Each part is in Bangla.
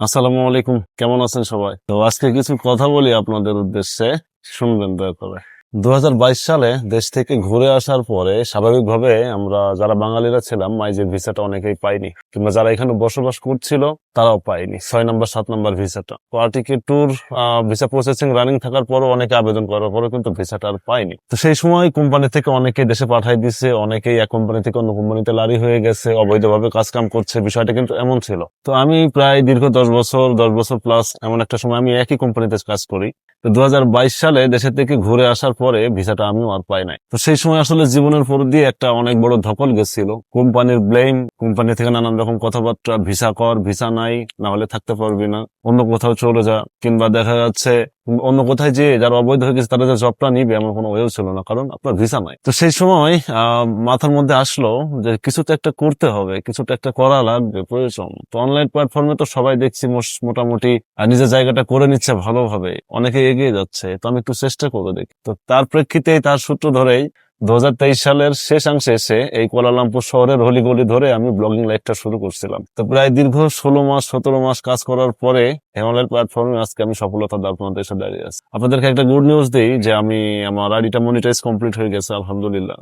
আসসালামু আলাইকুম। কেমন আছেন সবাই? তো আজকে কিছু কথা বলি আপনাদের উদ্দেশ্যে। শুনবেন দয়া করে। দু হাজার বাইশ সালে দেশ থেকে ঘুরে আসার পরে স্বাভাবিকভাবে আমরা যারা বাঙালিরা ছিলাম মাইজের ভিসাটা অনেকেই পাইনি কিংবা যারা এখানে বসবাস করছিল, তারাও পায়নি। ছয় নম্বর, সাত নম্বর ভিসাটা। পার্টিকে ট্যুর ভিসা প্রসেসিং রানিং থাকার পরও অনেকে আবেদন করার পরও কিন্তু ভিসাটা আর পাইনি তো সেই সময় কোম্পানি থেকে অনেকে দেশে পাঠাই দিছে, অনেকেই এক কোম্পানি থেকে অন্য কোম্পানিতে লারি হয়ে গেছে, অবৈধভাবে কাজ কাম করছে, বিষয়টা কিন্তু এমন ছিল। তো আমি প্রায় দীর্ঘ দশ বছর দশ বছর প্লাস এমন একটা সময় আমি একই কোম্পানিতে কাজ করি। তো দু হাজার বাইশ সালে দেশের থেকে ঘুরে আসার পরে ভিসাটা আমিও আর পাই নাই। তো সেই সময় আসলে জীবনের পর দিয়ে একটা অনেক বড় ধকল গেছিল। কোম্পানির ব্লেম কোম্পানি থেকে নানান রকম কথাবার্তা, ভিসা কর, ভিসা নাই, না হলে থাকতে পারবি না। অন্য কোথাও চলে যা, কিংবা দেখা যাচ্ছে অন্য কোথায় যে যারা অবৈধ হয়ে গেছে, তারা যে জবটা নিবে এমন কোনো ওয়েও ছিল না, কারণ আপনার ভিসা নাই। তো সেই সময় মাথার মধ্যে আসলো যে কিছু তো একটা করতে হবে কিছু তো একটা করা লাগবে, প্রয়োজন। তো অনলাইন প্ল্যাটফর্মে তো সবাই দেখছি মোটামুটি নিজের জায়গাটা করে নিচ্ছে ভালোভাবে, অনেকে এগিয়ে যাচ্ছে। তো আমি একটু চেষ্টা করে দেখি। তো তার প্রেক্ষিতে তার সূত্র ধরেই দুহাজার তেইশ সালের শেষাংশে এসে এই কোয়ালালামপুর শহরের হলিগলি ধরে আমি ব্লগিং লাইফটা শুরু করছিলাম। তো প্রায় দীর্ঘ ষোলো মাস, সতেরো মাস কাজ করার পরে হিমালয়ের প্ল্যাটফর্মে আজকে আমি সফলতা আপনাদের এসে দাঁড়িয়ে আছি। আপনাদেরকে একটা গুড নিউজ দিই যে আমি আমার আইডিটা মনিটাইজ কমপ্লিট হয়ে গেছে, আলহামদুলিল্লাহ।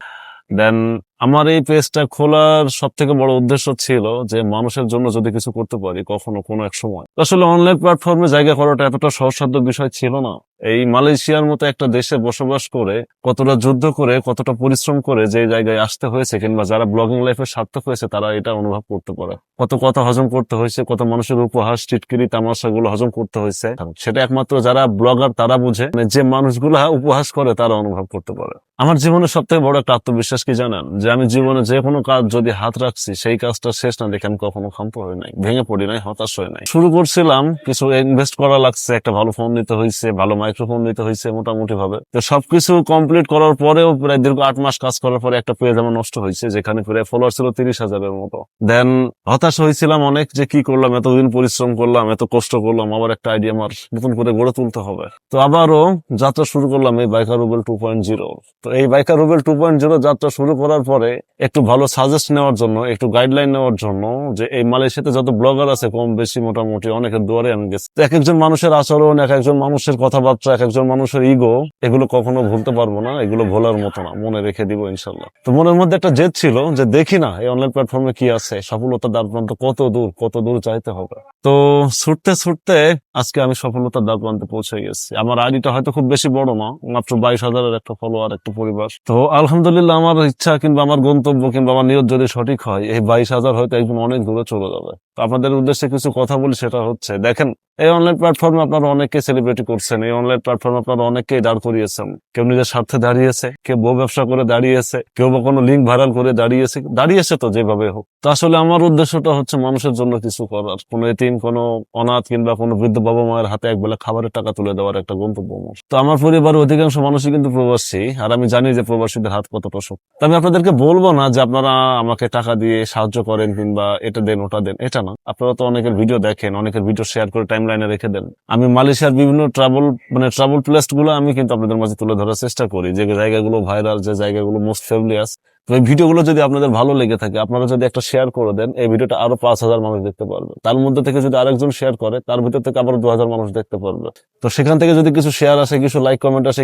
দেন আমার এই পেজটা খোলার সব থেকে বড় উদ্দেশ্য ছিল যে মানুষের জন্য যদি কিছু করতে পারি কখনো কোনো এক সময়। আসলে অনলাইন প্ল্যাটফর্মে জায়গা করাটা এতটা সহজসাধ্য বিষয় ছিল না। এই মালয়েশিয়ার মতো একটা দেশে বসবাস করে, কতটা যুদ্ধ করে, কতটা পরিশ্রম করে যে জায়গায় আসতে হয়েছে কিংবা যারা ব্লগিং লাইফে সার্থক হয়েছে তারা এটা অনুভব করতে পারে। কত কথা হজম করতে হয়েছে, কত মানুষের উপহাস, টিটকিরি তামাশা গুলো হজম করতে হয়েছে। সেটা একমাত্র যারা ব্লগার তারা বুঝে মানে যে মানুষগুলা উপহাস করে তারা অনুভব করতে পারে। আমার জীবনে সব থেকে বড় একটা আত্মবিশ্বাস কি জানেন? যে আমি জীবনে যে কোনো কাজ যদি হাত রাখছি, সেই কাজটা শেষ না দেখে আমি কখনো ক্ষান্ত হই নাই, ভেঙে পড়ি নাই, হতাশ হই নাই। শুরু করছিলাম, কিছু ইনভেস্ট করা লাগছে, একটা ভালো ফোন নিতে হয়েছে ভালো মাইক্রোফোন নিতে হয়েছে মোটামুটি ভাবে তো সবকিছু কমপ্লিট করার পরেও প্রায় দীর্ঘ আট মাস কাজ করার পরে একটা পেজ আমার নষ্ট হয়েছে যেখানে প্রায় ফলোয়ার ছিল তিরিশ হাজারের মতো। দেন হতাশ হয়েছিলাম অনেক যে কি করলাম, এতদিন পরিশ্রম করলাম, এত কষ্ট করলাম, আবার একটা আইডিয়া আমার নতুন করে গড়ে তুলতে হবে। তো আবারও যাত্রা শুরু করলাম এই biker Rubel two point zero তো এই biker Rubel two point zero যাত্রা শুরু করার পরে একটু ভালো সাজেস্ট নেওয়ার জন্য, একটু গাইডলাইন নেওয়ার জন্য যে এই মালয়েশিয়াতে যত ব্লগার আছে কম বেশি মোটামুটি অনেকের দুয়ারে আমি গেছি। এক একজন মানুষের আচরণ এক একজন মানুষের কথাবার্তা এক একজন মানুষের ইগো এগুলো কখনো ভুলতে পারব না, এগুলো ভোলার মতো না, মনে রেখে দিব ইনশাল্লাহ তো মনের মধ্যে একটা জেদ ছিল যে দেখি না এই অনলাইন প্ল্যাটফর্মে কি আছে, সফলতার দ্বার প্রান্ত কত দূর কত দূর চাইতে হবে। তো ছুটতে ছুটতে আজকে আমি সফলতার দ্বার প্রান্তে পৌঁছে গেছি। আমার আইডিটা হয়তো খুব বেশি বড় না, মাত্র বাইশ হাজারের একটা ফলোয়ার একটা পরিবার। তো আলহামদুলিল্লাহ আমার ইচ্ছা কিংবা আমার গন্তব্য কিংবা আমার নিয়ত যদি সঠিক হয়, এই বাইশ হাজার হয়তো একদম অনেক দূরে চলে যাবে। তো আপনাদের উদ্দেশ্যে কিছু কথা বলি, সেটা হচ্ছে, দেখেন, এই অনলাইন প্ল্যাটফর্মে আপনারা অনেককে সেলিব্রিটি করছেন, এই অনলাইন প্ল্যাটফর্মে আপনারা অনেককেই দাঁড় করিয়েছেন। কেউ নিজের স্বার্থে দাঁড়িয়েছে, কেউ বউ ব্যবসা করে দাঁড়িয়েছে, কেউ বা কোনো লিঙ্ক ভাইরাল করে দাঁড়িয়েছে দাঁড়িয়েছে তো যেভাবে হোক। তো আসলে আমার উদ্দেশ্যটা হচ্ছে মানুষের জন্য কিছু করার, কোনো এতিম, কোনো অনাথ কিংবা কোনো বৃদ্ধ বাবা মায়ের হাতে একবেলা খাবারের টাকা তুলে দেওয়ার একটা গন্তব্য। তো আমার পরিবারের অধিকাংশ মানুষই কিন্তু প্রবাসী, আর আমি জানি যে প্রবাসীদের হাত কতটা শক্ত। আমি আপনাদেরকে বলব না যে আপনারা আমাকে টাকা দিয়ে সাহায্য করেন কিংবা এটা দেন, ওটা দেন, এটা না। আপনারা তো অনেকের ভিডিও দেখেন, অনেকের ভিডিও শেয়ার করে টাইম লাইনে রেখে দেন। আমি মালয়েশিয়ার বিভিন্ন ট্রাভেল মানে ট্রাভেল প্লেসগুলো আমি কিন্তু আপনাদের মাঝে তুলে ধরার চেষ্টা করি। যে জায়গাগুলো ভাইরাল যে জায়গাগুলো মোস্ট ফেভলিয়াস তো এই ভিডিওগুলো যদি আপনাদের ভালো লেগে থাকে, আপনারা যদি একটা শেয়ার করে দেন, এই ভিডিওটা আরও পাঁচ হাজার মানুষ দেখতে পারবে। তার মধ্যে থেকে যদি আরেকজন শেয়ার করে, তার ভিতর থেকে আবার দু হাজার মানুষ দেখতে পারবে। তো সেখান থেকে যদি কিছু শেয়ার আসে, কিছু লাইক কমেন্ট আসে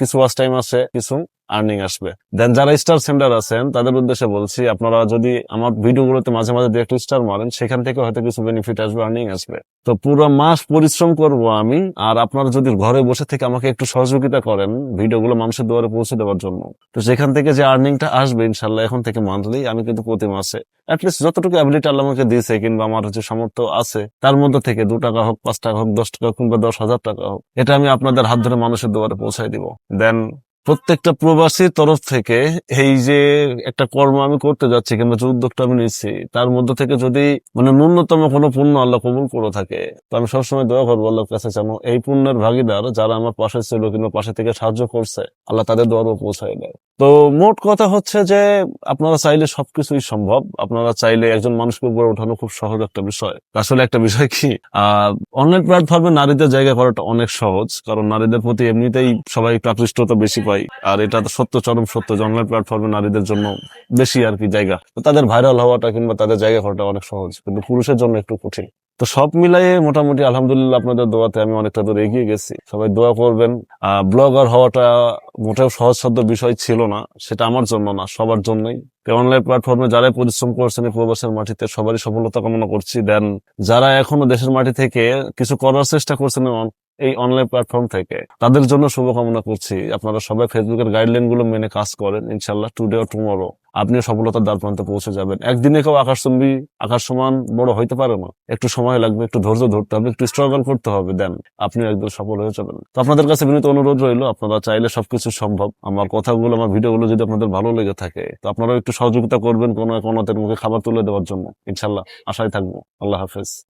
কিছু ওয়াচ টাইম আসে, কিছু আর্নিং আসবে। দেন যারা স্টার সেন্ডার আছেন, তাদের উদ্দেশ্যে বলছি, আপনারা যদি আমার ভিডিওগুলোতে মাঝে মাঝে দু একটা স্টার মারেন, সেখান থেকে হয়তো কিছু বেনিফিট আসবে আর্নিং আসবে। তো পুরো মাস পরিশ্রম করব আমি, আর আপনারা যদি ঘরে বসে থেকে আমাকে একটু সহযোগিতা করেন, ভিডিওগুলো মানুষের দুয়ারে পৌঁছে দেওয়ার জন্য। তো সেখান থেকে যে আর্নিংটা আসবে ইনশাল্লাহ এখন থেকে মান্থলি আমি কিন্তু প্রতি মাসে অ্যাটলিস্ট যতটুকু অ্যাবিলিটি আল্লাহ আমাকে দিয়েছে, কিংবা আমার যে সামর্থ্য আছে, তার মধ্যে থেকে দু টাকা হোক, পাঁচ টাকা হোক, দশ টাকা কিংবা দশ হাজার টাকা হোক, এটা আমি আপনাদের হাত ধরে মানুষের দুয়ারে পৌঁছাই দিব। দেন প্রত্যেকটা প্রবাসীর তরফ থেকে এই যে একটা কর্ম আমি করতে যাচ্ছি কিংবা যে উদ্যোগটা আমি নিচ্ছি তার মধ্যে থেকে যদি মানে ন্যূনতম কোনো পুণ্য আল্লাহ কবুল করে থাকে তো আমি সবসময় দোয়া করব আল্লাহর কাছে যেন এই পুণ্যের ভাগিদার যারা আমার পাশে ছিল কিংবা পাশে থেকে সাহায্য করছে আল্লাহ তাদের দোয়ারও পৌঁছায় দেয়। তো মোট কথা হচ্ছে যে আপনারা চাইলে সবকিছুই সম্ভব আপনারা চাইলে একজন মানুষকে উপরে ওঠানো খুব সহজ একটা বিষয়। আসলে একটা বিষয় কি আহ অনলাইন প্ল্যাটফর্মে নারীদের জায়গা করাটা অনেক সহজ কারণ নারীদের প্রতি এমনিতেই সবাই একটু আকৃষ্টতা বেশি পায়। আর এটা তো সত্য, চরম সত্য। যে অনলাইন প্ল্যাটফর্মে নারীদের জন্য বেশি আর কি জায়গা। তাদের ভাইরাল হওয়াটা কিংবা তাদের জায়গা করাটা অনেক সহজ, কিন্তু পুরুষের জন্য একটু কঠিন। তো সব মিলাই মোটামুটি আলহামদুলিল্লাহ আপনাদের দোয়াতে আমি অনেকটা দূর এগিয়ে গেছি। সবাই দোয়া করবেন। ব্লগার হওয়াটা মোটেও সহজসাধ্য বিষয় ছিল না, সেটা আমার জন্য না, সবার জন্যই। অনলাইন প্ল্যাটফর্মে যারাই পরিশ্রম করছেন প্রবাসের মাটিতে, সবারই সফলতা কামনা করছি। দেন যারা এখনও দেশের মাটি থেকে কিছু করার চেষ্টা করছেন এই অনলাইন প্ল্যাটফর্ম থেকে। তাদের জন্য শুভকামনা করছি। আপনারা সবাই ফেসবুকের গাইডলাইনগুলো মেনে কাজ করেন ইনশাল্লাহ টুডে ও টুমরো আপনিও সফলতার দ্বার প্রান্তে পৌঁছে যাবেন। একদিনে কেউ আকাশ চুম্বি, আকাশ সমান বড় হইতে পারে না। একটু সময় লাগবে, একটু ধৈর্য ধরতে হবে, একটু স্ট্রাগল করতে হবে দেন আপনিও একদম সফল হয়ে যাবেন। তো আপনাদের কাছে বিনীত অনুরোধ রইল, আপনারা চাইলে সবকিছু সম্ভব। আমার কথাগুলো, আমার ভিডিওগুলো যদি আপনাদের ভালো লেগে থাকে, তো আপনারাও একটু সহযোগিতা করবেন কোনো এক অনাথের মুখে খাবার তুলে দেওয়ার জন্য ইনশাল্লাহ আশায় থাকব। আল্লাহ হাফেজ।